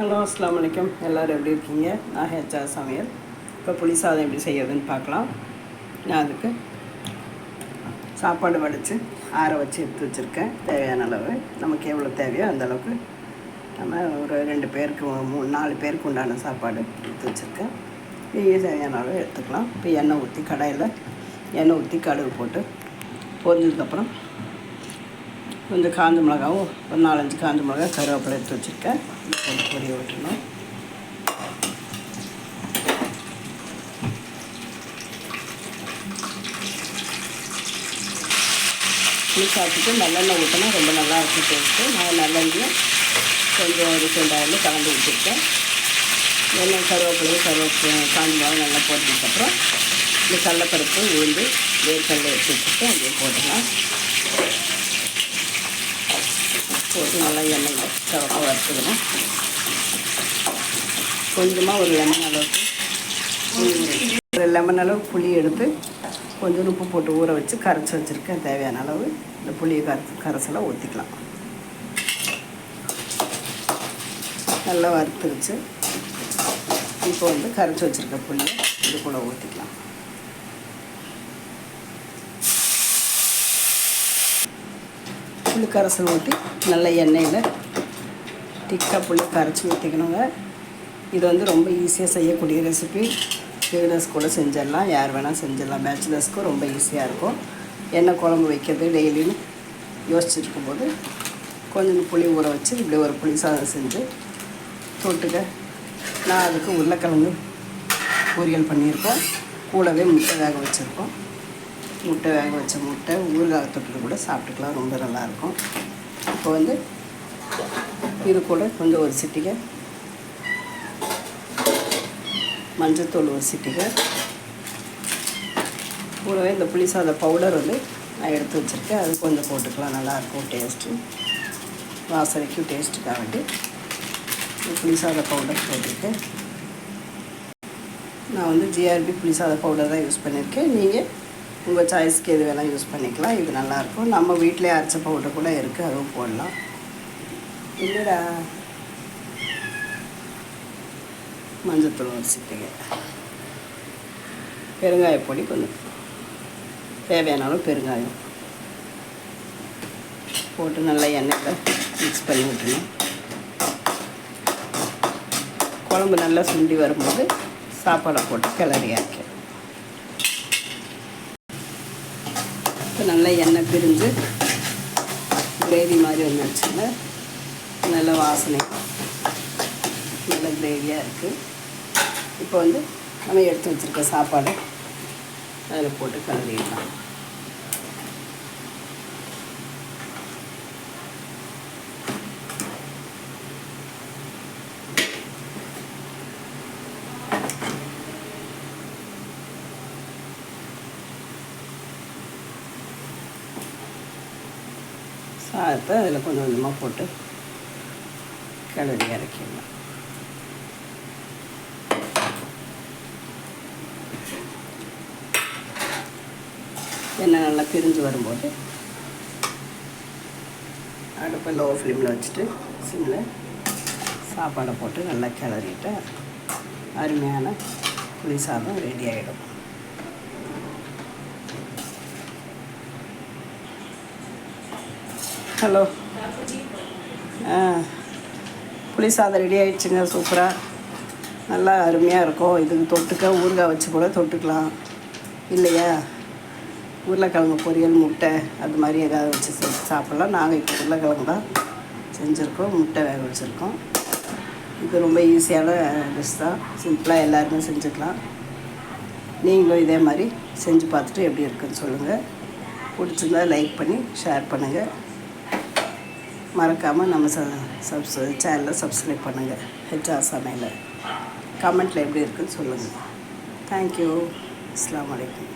Hello அஸ்லாம் வலைக்கம் எல்லோரும் எப்படி இருக்கீங்க? நான் ஹெச்ஆர் சமையல். இப்போ புளி சாதம் எப்படி செய்யறதுன்னு பார்க்கலாம். நான் அதுக்கு சாப்பாடு வடித்து ஆற வச்சு எடுத்து வச்சுருக்கேன். தேவையான அளவு. நமக்கு எவ்வளோ தேவையோ அந்த அளவுக்கு நம்ம ஒரு ரெண்டு பேருக்கு மூணு நாலு பேருக்கு உண்டான சாப்பாடு எடுத்து வச்சுருக்கேன். நீங்கள் தேவையான அளவு எடுத்துக்கலாம். இப்போ எண்ணெய் ஊற்றி கடாயில் எண்ணெய் ஊற்றி கடுகு போட்டு பொரிஞ்சதுக்கப்புறம் கொஞ்சம் காஞ்ச மிளகாவும் ஒரு நாலஞ்சு காஞ்ச மிளகா கருவேப்பிலை எடுத்து வச்சுருக்கேன். கொஞ்சம் பொரிய விட்டுணும் புளி சாப்பிட்டுட்டு நல்லெண்ணெய் ஊற்றினா ரொம்ப நல்லா இருக்கும் டேஸ்ட்டு நான் நல்லெண்ணையும் கொஞ்சம் ஒரு செண்டாயில் கலந்து விட்டுருக்கேன் எண்ணெய் கருவேப்பிலையும் கருவேப்பிலை காஞ்ச மிளகா நல்லா போட்டதுக்கப்புறம் இந்த கடலப்பருப்பு உளுந்து வேர்க்கடலை எடுத்து வச்சுட்டு அப்படியே போட்டுக்கலாம் போட்டு நல்லா எண்ணெயில் சிவக்க கொஞ்சமாக ஒரு லெமன் அளவுக்கு ஒரு லெமன் அளவு புளி எடுத்து கொஞ்சம் உப்பு போட்டு ஊற வச்சு கரைச்சி வச்சுருக்கேன். தேவையான அளவு இந்த புளியை கரைச்சி கரைசலை ஊற்றிக்கலாம் நல்லா வறுத்துருச்சு. இப்போ வந்து கரைச்சி வச்சுருக்க புளியை இது கூட ஊற்றிக்கலாம் புளி கரைசல் ஊற்றி நல்ல எண்ணெயில் திக்காக புளி கரைச்சி ஊற்றிக்கணுங்க இது வந்து ரொம்ப ஈஸியாக செய்யக்கூடிய ரெசிபி பிகினர்ஸ் கூட செஞ்சிடலாம். யார் வேணால் செஞ்சிடலாம். பேச்சுலர்ஸ்க்கும் ரொம்ப ஈஸியாக இருக்கும். எண்ணெய் குழம்பு வைக்கிறது டெய்லின்னு யோசிச்சுட்டு கொஞ்சம் புளி ஊற வச்சு இப்படி ஒரு புளி சாதம் செஞ்சு தொட்டுக்க. நான் அதுக்கு உருளைக்கிழங்கு பொரியல் பண்ணியிருக்கோம். கூடவே முட்டை வேக வச்சுருக்கோம். முட்டை வேக வச்ச முட்டை ஊறுகாய் தொட்டில் கூட சாப்பிட்டுக்கலாம். ரொம்ப நல்லாயிருக்கும் இப்போ வந்து இது கூட கொஞ்சம் ஒரு சிட்டிகை. மஞ்சத்தூள் ஒரு சிட்டிகை. கூடவே இந்த புளி சாத பவுடர் வந்து நான் எடுத்து வச்சுருக்கேன். அது கொஞ்சம் போட்டுக்கலாம். நல்லாயிருக்கும் டேஸ்ட்டு. வாசனைக்கும் டேஸ்ட்டுக்காக வேண்டி புளி சாத பவுடர் போட்டிருக்கேன். நான் வந்து ஜிஆர்பி புளிசாத பவுடர் தான் யூஸ் பண்ணியிருக்கேன். நீங்கள் உங்கள் சாய்ஸ்க்கு எது வேணால் யூஸ் பண்ணிக்கலாம். இது நல்லாயிருக்கும். நம்ம வீட்டிலே அரைச்ச பவுடர் கூட இருக்குது. அதுவும் போடலாம். என்னடா? மஞ்சத்தூள் ஒரு சத்தையை பெருங்காய பொடி கொஞ்சம். தேவையான அளவு பெருங்காயம். போட்டு நல்லா எண்ணெயில் மிக்ஸ் பண்ணி விட்டுணும் குழம்பு நல்லா சுண்டி வரும்போது சாப்பாடை போட்டு கிளறி ஆக்கி. இப்போ நல்லா எண்ணெய் பிரிஞ்சு கிரேவி மாதிரி வந்துச்சுங்க நல்ல வாசனை. நல்ல கிரேவியாக இருக்குது இப்போ வந்து நம்ம எடுத்து வச்சுருக்க சாப்பாடை அதில் போட்டு கலரிடலாம் சாதத்தை அதில் கொஞ்சம் கொஞ்சமாக போட்டு கிளறி இறக்கிடலாம் எண்ணெய் நல்லா பிரிஞ்சு வரும்போது அடுப்பை லோ ஃப்ளேமில் வச்சுட்டு சிம்மில் சாப்பாடை போட்டு நல்லா கிளறிட்டு அருமையான புளி சாதம் ரெடி ஆகிடும் ஹலோ ஆ. புளி சாதம் ரெடி ஆகிடுச்சுங்க சூப்பராக நல்லா அருமையாக இருக்கும். இதுக்கு தொட்டுக்க ஊறுகாய் வச்சு கூட தொட்டுக்கலாம். இல்லையா? உருளைக்கிழங்கு பொரியல் முட்டை அது மாதிரி ஏதாவது வச்சு செஞ்சு சாப்பிட்லாம். நாங்கள் இப்போ உருளைக்கிழங்கு தான் செஞ்சுருக்கோம் முட்டை வேக வச்சுருக்கோம். இது ரொம்ப ஈஸியான டிஷ் தான். சிம்பிளாக எல்லாருமே செஞ்சுக்கலாம். நீங்களும் இதே மாதிரி செஞ்சு பார்த்துட்டு எப்படி இருக்குன்னு சொல்லுங்கள் பிடிச்சிருந்தா லைக் பண்ணி ஷேர் பண்ணுங்கள் மறக்காமல் நம்ம ச சப்ஸ் சேனலை சப்ஸ்கிரைப் பண்ணுங்கள் ஹெச்ஆர் சமையலை கமெண்ட்டில் எப்படி இருக்குன்னு சொல்லுங்கள் தேங்க்யூ அஸ்லாம் வலைக்கம்